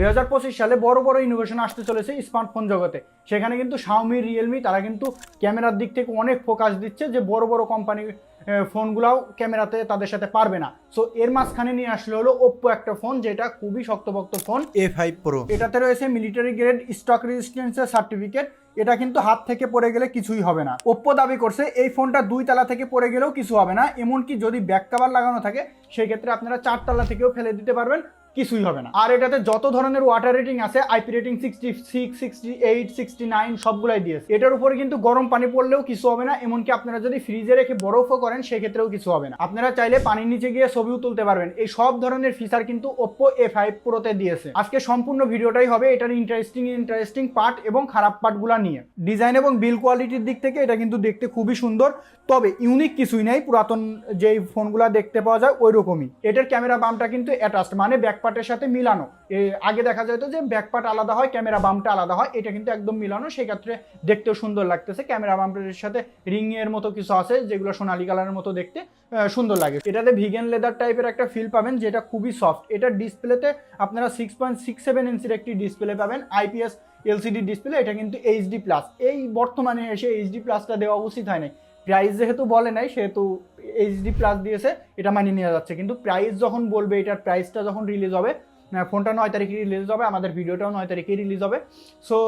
দুই হাজার পঁচিশ সালে বড় বড় ইনোভেশন আসতে চলেছে স্মার্টফোন জগতে। সেখানে কিন্তু শাওমি রিয়েলমি তারা কিন্তু ক্যামেরার দিক থেকে অনেক ফোকাস দিচ্ছে যে বড় বড় কোম্পানি ফোনগুলাও ক্যামেরাতে তাদের সাথে পারবে না। সো এর মাঝখানে নিয়ে আসলে হলো ওপ্পো একটা ফোন যেটা খুবই শক্তপোক্ত ফোন এ ফাইভ প্রো এটাতে রয়েছে মিলিটারি গ্রেড স্টক রেজিস্ট্যান্সের সার্টিফিকেট এটা কিন্তু হাত থেকে পড়ে গেলে কিছুই হবে না। ওপ্পো দাবি করছে এই ফোনটা দুই তালা থেকে পড়ে গেলেও কিছু হবে না। এমনকি যদি ব্যাক কাভার লাগানো থাকে সেই ক্ষেত্রে আপনারা চার তালা থেকেও ফেলে দিতে পারবেন। কিছুই হবে না। আর এটাতে যত ধরনের ওয়াটার রেটিং আছে IP rating sixty six sixty eight sixty nine সবগুলাই দিয়েছে এটার উপরে কিন্তু গরম পানি পড়লেও কিছু হবে না, এমনকি আপনারা যদি ফ্রিজে রেখে বরফও করেন, সেক্ষেত্রেও কিছু হবে না। আপনারা চাইলে পানির নিচে গিয়ে ছবিও তুলতে পারবেন। এই সব ধরনের ফিচার কিন্তু ওপ্পো এ ফাইভ প্রোতে দিয়েছে। আজকে সম্পূর্ণ ভিডিওটাই হবে এটার ইন্টারেস্টিং ইন্টারেস্টিং পার্ট এবং খারাপ পার্টগুলো নিয়ে। ডিজাইন এবং বিল কোয়ালিটির দিক থেকে এটা কিন্তু দেখতে খুবই সুন্দর, তবে ইউনিক কিছুই নেই। পুরাতন যেই ফোনগুলো দেখতে পাওয়া যায় ওই রকমই এটার ক্যামেরা বামটা কিন্তু অ্যাটাচড মানে ব্যাকপার্টের সাথে মিলানো। আগে দেখা যেত যে ব্যাকপার্ট আলাদা হয়, ক্যামেরা বামটা আলাদা হয়, এটা কিন্তু একদম মিলানো সেক্ষেত্রে দেখতেও সুন্দর লাগতেছে। ক্যামেরা বাম্পের সাথে রিং এর মতো কিছু আছে, যেগুলো সোনালী কালারের মতো দেখতে সুন্দর লাগে। এটাতে ভিগেন লেদার টাইপের একটা ফিল পাবেন, যেটা খুবই সফট এটা ডিসপ্লেতে আপনারা সিক্স পয়েন্ট সিক্স সেভেন ইঞ্চির একটি ডিসপ্লে পাবেন আইপিএস এলসিডি ডিসপ্লে এটা কিন্তু এইচডি প্লাস এই বর্তমানে এসে এইচডি প্লাসটা দেওয়া উচিত হয় নাই। প্রাইস যেহেতু বলে নাই, সেহেতু এইচডি প্লাস দিয়েছে, এটা মানিয়ে নেওয়া যাচ্ছে। কিন্তু প্রাইস যখন বলবে, এটার প্রাইসটা যখন রিলিজ হবে ফোনটা নয় তারিখে রিলিজ হবে, আমাদের ভিডিওটাও নয় তারিখে রিলিজ হবে। সো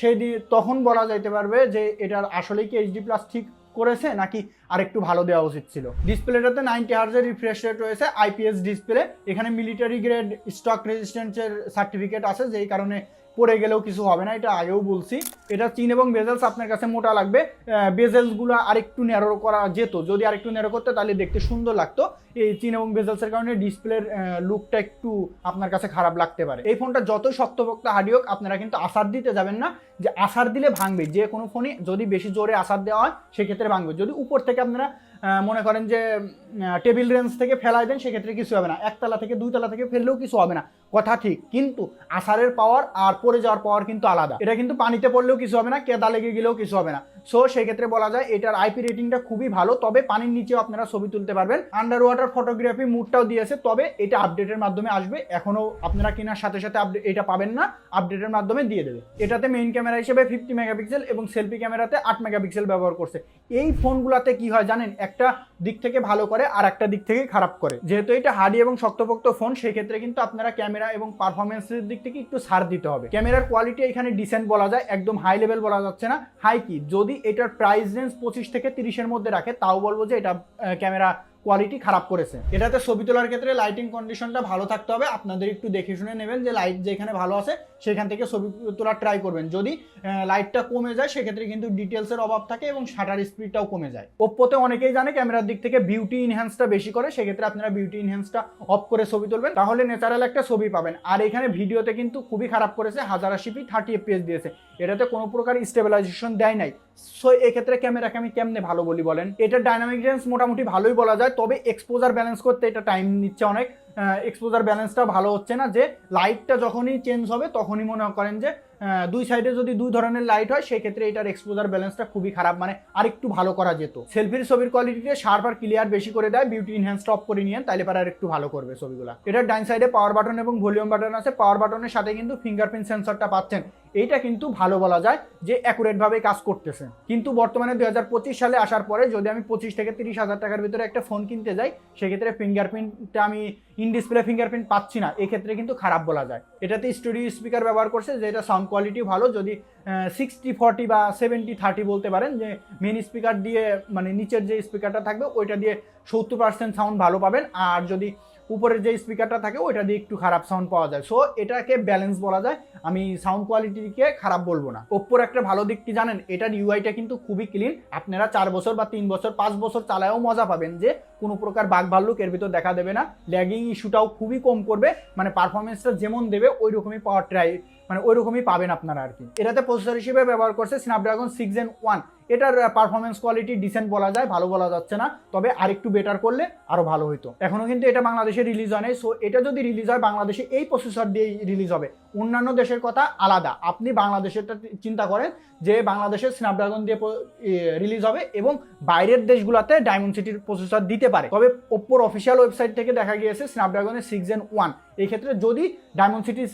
সেই তখন বলা যাইতে পারবে যে, এটার আসলেই কি এইচডি প্লাস ঠিক করেছে, নাকি আরেকটু ভালো দেওয়া উচিত ছিল? ডিসপ্লেটাতে নাইনটি হার্জের রিফ্রেশ রেট রয়েছে আইপিএস ডিসপ্লে এখানে মিলিটারি গ্রেড স্টক রেজিস্ট্যান্সের সার্টিফিকেট আছে, যেই কারণে পড়ে গেলেও কিছু হবে না, এটা আগেও বলছি। এটা চিন এবং বেজেলস আপনার কাছে মোটা লাগবে। বেজেলসগুলো আরেকটু ন্যারো করা যেত, যদি আরেকটু ন্যারো করতে তাহলে দেখতে সুন্দর লাগতো। এই চিন এবং বেজেলসের কারণে ডিসপ্লের লুকটা একটু আপনার কাছে খারাপ লাগতে পারে। এই ফোনটা যত শক্তপোক্ত হার্ডি হোক, আপনারা কিন্তু আসার দিতে যাবেন না। যে আসার দিলে ভাঙবে, যে কোনো ফোনই যদি বেশি জোরে আসার দেওয়া হয়, সেক্ষেত্রে ভাঙবে। যদি উপর থেকে আপনারা মনে করেন যে টেবিল রেঞ্জ থেকে ফেলাই দেন, সেক্ষেত্রে কিছু হবে না। একতলা থেকে দুই তলা থেকে ফেললেও কিছু হবে না। কথা ঠিক, কিন্তু আসারের পাওয়ার আর পড়ে যাওয়ার পাওয়ার কিন্তু আলাদা। এটা কিন্তু পানিতে পড়লেও কিছু হবে না, কেদা লেগে গেলেও কিছু হবে না। সো সেক্ষেত্রে বলা যায় এটার আইপি রেটিংটা খুবই ভালো, তবে পানির নিচেও আপনারা ছবি তুলতে পারবেন। আন্ডার ওয়াটার ফটোগ্রাফি মুডটাও দিয়েছে, তবে এটা আপডেটের মাধ্যমে আসবে। এখনও আপনারা কেনার সাথে সাথে এটা পাবেন না আপডেটের মাধ্যমে দিয়ে দেবে। এটাতে মেইন ক্যামেরা হিসেবে ফিফটি মেগাপিক্সেল এবং সেলফি ক্যামেরাতে আট মেগাপিক্সেল ব্যবহার করছে। এই ফোনগুলোতে কি হয় জানেন? একটা দিক থেকে ভালো করে, আর একটা দিক থেকে খারাপ করে। যেহেতু এটা হার্ডি এবং শক্তপোক্ত ফোন সেক্ষেত্রে কিন্তু আপনারা ক্যামেরা এবং পারফরমেন্সের দিক থেকে একটু ছাড় দিতে হবে। ক্যামেরার কোয়ালিটি এখানে ডিসেন্ট বলা যায়, একদম হাই লেভেল বলা যাচ্ছে না। হাই কি? যদি এটার প্রাইস রেঞ্জ পঁচিশ থেকে তিরিশের মধ্যে রাখে, তাও বলব যে এটা ক্যামেরা কোয়ালিটি খারাপ করেছে। এটাতে ছবি তোলার ক্ষেত্রে লাইটিং কন্ডিশনটা ভালো থাকতে হবে। আপনাদের একটু দেখে শুনে নেবেন যে লাইট যেখানে ভালো আছে সেখান থেকে ছবি তোলার ট্রাই করবেন। যদি লাইটটা কমে যায়, সেক্ষেত্রে কিন্তু ডিটেলসের অভাব থাকে এবং শাটার স্পিডটাও কমে যায়। ওপ্পোতে অনেকেই জানে ক্যামেরার দিক থেকে বিউটি ইনহ্যান্সটা বেশি করে, সেক্ষেত্রে আপনারা বিউটি ইনহ্যান্সটা অফ করে ছবি তুলবেন। তাহলে ন্যাচারাল একটা ছবি পাবেন। আর এখানে ভিডিওতে কিন্তু খুবই খারাপ করেছে, হাজার আশি পি থার্টি এফপিএস দিয়েছে। এটাতে কোনো প্রকার স্টেবিলাইজেশন দেয় নাই। সো এক্ষেত্রে ক্যামেরাকে আমি কেমনে ভালো বলি বলেন? এটা ডাইনামিক রেঞ্জ মোটামুটি ভালোই বলা যায়, তবে এক্সপোজার ব্যালেন্স করতে এটা টাইম নিচ্ছে অনেক। এক্সপোজার ব্যালেন্সটা ভালো হচ্ছে না যে লাইটটা যখনই চেঞ্জ হবে তখনই মনে করেন যে দুই সাইডে যদি দুই ধরনের লাইট হয়, সেক্ষেত্রে এটার এক্সপোজার ব্যালেন্সটা খুবই খারাপ মানে আরেকটু ভালো করা যেত। সেলফির ছবির কোয়ালিটিতে শার্প আর ক্লিয়ার বেশি করে দেয় বিউটি ইনহ্যান্স অফ করে নিয়ে তাহলে পারে আর একটু ভালো করবে ছবিগুলো। এটার ডাইন সাইডে পাওয়ার বাটন এবং ভলিউম বাটন আছে। পাওয়ার বাটনের সাথে কিন্তু ফিঙ্গারপ্রিন্ট সেন্সরটা পাচ্ছেন। এইটা কিন্তু ভালো বলা যায় যে অ্যাকুরেট ভাবে কাজ করতেছে। কিন্তু বর্তমানে দু হাজার পঁচিশ সালে আসার পরে যদি আমি পঁচিশ থেকে তিরিশ হাজার টাকার ভিতরে একটা ফোন কিনতে যাই, সেক্ষেত্রে ফিঙ্গারপ্রিন্টটা আমি ইন ডিসপ্লে ফিঙ্গারপ্রিন্ট পাচ্ছি না। এক্ষেত্রে কিন্তু খারাপ বলা যায়। এটাতে স্টুডিও স্পিকার ব্যবহার করছে, যেটা সাউন্ড কোয়ালিটি ভালো, যদি সিক্সটি ফর্টি বা সেভেন্টি থার্টি বলতে পারেন, যে মেন স্পিকার দিয়ে মানে নিচের যে স্পিকারটা থাকবে, ওইটা দিয়ে সত্তর পার্সেন্ট সাউন্ড ভালো পাবেন, আর যদি উপরের যে স্পিকারটা থাকে, ওইটা দিয়ে একটু খারাপ সাউন্ড পাওয়া যায়। সো এটাকে ব্যালেন্স বলা যায়। আমি সাউন্ড কোয়ালিটিকে খারাপ বলব না। ওপ্পোর একটা ভালো দিক কি জানেন? এটার ইউআইটা কিন্তু খুবই ক্লিন আপনারা চার বছর বা তিন বছর, পাঁচ বছর চালায়ও মজা পাবেন যে, কোনো প্রকার বাঘ ভাল্লুক এর ভিতর দেখা দেবে না। ল্যাগিং ইস্যুটাও খুবই কম করবে। মানে পারফরমেন্সটা যেমন দেবে ওই রকমই পাওয়ার ট্রাই মানে ওই রকমই পাবেন আপনারা আর কি। এটাতে প্রসেসর হিসেবে ব্যবহার করছে স্ন্যাপড্রাগন সিক্স এন ওয়ান এটার পারফরমেন্স কোয়ালিটি ডিসেন্ট বলা যায়, ভালো বলা যাচ্ছে না। তবে আরেকটু বেটার করলে আরও ভালো হতো এখনও কিন্তু এটা বাংলাদেশে রিলিজ হয় নাই। সো এটা যদি রিলিজ হয়, বাংলাদেশে এই প্রসেসর দিয়েই রিলিজ হবে। অন্যান্য দেশের কথা আলাদা। আপনি বাংলাদেশেরটা চিন্তা করেন যে, বাংলাদেশে স্ন্যাপড্রাগন দিয়ে রিলিজ হবে এবং বাইরের দেশগুলোতে ডায়মন্ড সিটির প্রসেসর দিতে পারে। তবে ওপ্পোর অফিসিয়াল ওয়েবসাইট থেকে দেখা গিয়েছে স্ন্যাপড্রাগনের সিক্স জেন ওয়ান এই ক্ষেত্রে যদি Dimensity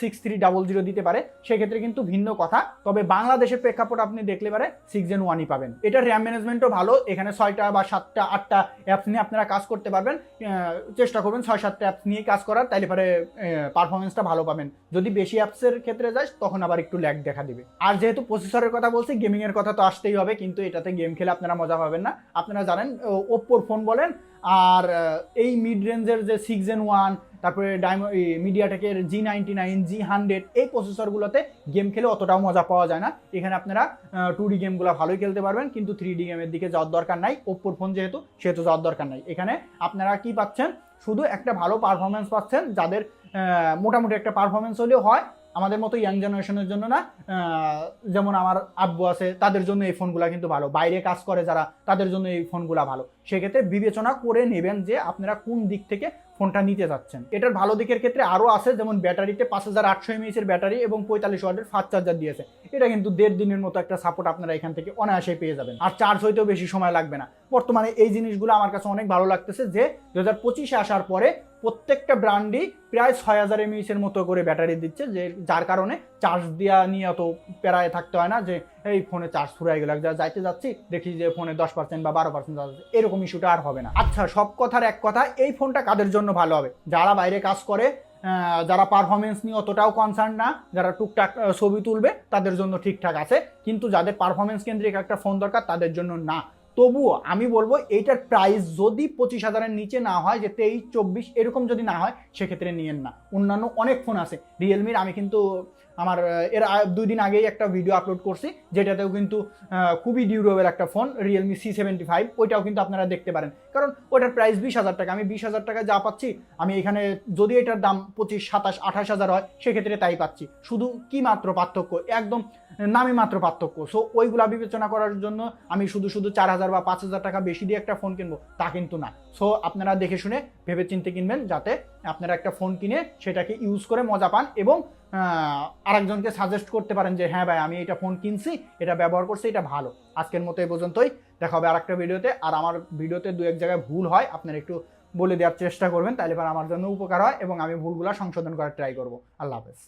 six three double zero দিতে পারে, সেক্ষেত্রে কিন্তু ভিন্ন কথা। তবে বাংলাদেশের প্রেক্ষাপট আপনি দেখলে পারে সিক্স জেন ওয়ানই পাবেন। এটার র্যাম ম্যানেজমেন্টও ভালো, এখানে ছয়টা বা সাতটা, আটটা অ্যাপস নিয়ে আপনারা কাজ করতে পারবেন। চেষ্টা করবেন ছয়, সাতটা অ্যাপস নিয়ে কাজ করার, তাইলে পরে পারফরমেন্সটা ভালো পাবেন। যদি বেশি অ্যাপসের ক্ষেত্রে যায় তখন আবার একটু ল্যাগ দেখা দিবে। আর যেহেতু প্রসেসরের কথা বলছি গেমিংয়ের কথা তো আসতেই হবে, কিন্তু এটাতে গেম খেলে আপনারা মজা পাবেন না। আপনারা জানেন ওপ্পোর ফোন বলেন আর এই মিড রেঞ্জের যে সিক্স এন ওয়ান তারপরে ডায়মো মিডিয়াটেকের G ninety nine G hundred এই প্রসেসরগুলোতে গেম খেলে অতটাও মজা পাওয়া যায় না। এখানে আপনারা টু ডি গেমগুলো ভালোই খেলতে পারবেন, কিন্তু থ্রি ডি গেমের দিকে যাওয়ার দরকার নাই। ওপ্পোর ফোন যেহেতু, সেহেতু যাওয়ার দরকার নাই। এখানে আপনারা কি পাচ্ছেন? শুধু একটা ভালো পারফরমেন্স পাচ্ছেন, যাদের মোটামুটি একটা পারফরমেন্স হলেও হয়। আমাদের মতো ইয়াং জেনারেশনের জন্য না যেমন আমার আব্বু আছে, তাদের জন্য এই ফোনগুলো কিন্তু ভালো। বাইরে কাজ করে যারা, তাদের জন্য এই ফোনগুলো ভালো। সেক্ষেত্রে বিবেচনা করে নেবেন যে আপনারা কোন দিক থেকে ফোনটা নিতে যাচ্ছেন। এটার ভালো দিকের ক্ষেত্রে আরও আছে, যেমন ব্যাটারিতে পাঁচ হাজার আটশো এমএইচ এর ব্যাটারি এবং পঁয়তাল্লিশ ওয়াটের ফাস্ট চার্জার দিয়েছে। এটা কিন্তু দেড় দিনের মতো একটা সাপোর্ট আপনারা এখান থেকে অনায়াসে পেয়ে যাবেন। আর চার্জ হইতেও বেশি সময় লাগবে না। বর্তমানে এই জিনিসগুলো আমার কাছে অনেক ভালো লাগতেছে যে দু হাজার পঁচিশে আসার পরে প্রত্যেকটা ব্র্যান্ডই প্রায় ছয় হাজার এমএইচ এর মতো করে ব্যাটারি দিচ্ছে, যে যার কারণে চার্জ দেওয়া নিয়ে অত প্যারায় থাকতে হয় না, যে এই ফোনে চার্জ ফুরাই গেল। যা যাইতে যাচ্ছি, দেখি যে ফোনে দশ পার্সেন্ট বা বারো পার্সেন্ট চার্জ এরকম ইস্যুটা আর হবে না। আচ্ছা সব কথার এক কথা, এই ফোনটা কাদের জন্য ভালো হবে? যারা বাইরে কাজ করে যারা পারফরমেন্স নিয়ে অতটাও কনসার্ন না, যারা টুকটাক ছবি তুলবে, তাদের জন্য ঠিকঠাক আছে। কিন্তু যাদের পারফরমেন্স কেন্দ্রিক একটা ফোন দরকার, তাদের জন্য না। তবুও আমি বলব এইটার প্রাইস যদি পঁচিশ হাজারের নিচে না হয়, যে তেইশ, চব্বিশ এরকম যদি না হয়, সেক্ষেত্রে নিয়েন না। অন্যান্য অনেক ফোন আছে। রিয়েলমির আমি কিন্তু আমার এর দুই দিন আগেই একটা ভিডিও আপলোড করছি, যেটাতেও কিন্তু খুবই ডিউরেবল একটা phone Realme C seventy five ওইটাও কিন্তু আপনারা দেখতে পারেন। কারণ ওটার প্রাইস বিশ হাজার টাকা, আমি বিশ হাজার টাকা যা পাচ্ছি, আমি এখানে যদি এটার দাম পঁচিশ, সাতাশ, আঠাশ হাজার হয়, সেক্ষেত্রে তাই পাচ্ছি। শুধু কি মাত্র পার্থক্য? একদম নামে মাত্র পার্থক্য। সো ওইগুলা বিবেচনা করার জন্য আমি শুধু শুধু চার হাজার বা পাঁচ হাজার টাকা বেশি দিয়ে একটা ফোন কিনবো, তা কিন্তু না। সো আপনারা দেখে শুনে ভেবে চিন্তে কিনবেন, যাতে আপনারা একটা ফোন কিনে সেটাকে ইউজ করে মজা পান এবং আরেকজনকে সাজেস্ট করতে পারেন যে হ্যাঁ ভাই, আমি এটা ফোন কিনছি, এটা ব্যবহার করছি, এটা ভালো। আজকের মতো এই পর্যন্তই। দেখা হবে আরেকটা ভিডিওতে। আর আমার ভিডিওতে দু এক জায়গায় ভুল হয়, আপনারা একটু বলে দেওয়ার চেষ্টা করবেন, তাহলে আমার জন্য উপকার হয় এবং আমি ভুলগুলো সংশোধন করার ট্রাই করব। আল্লাহ হাফেজ।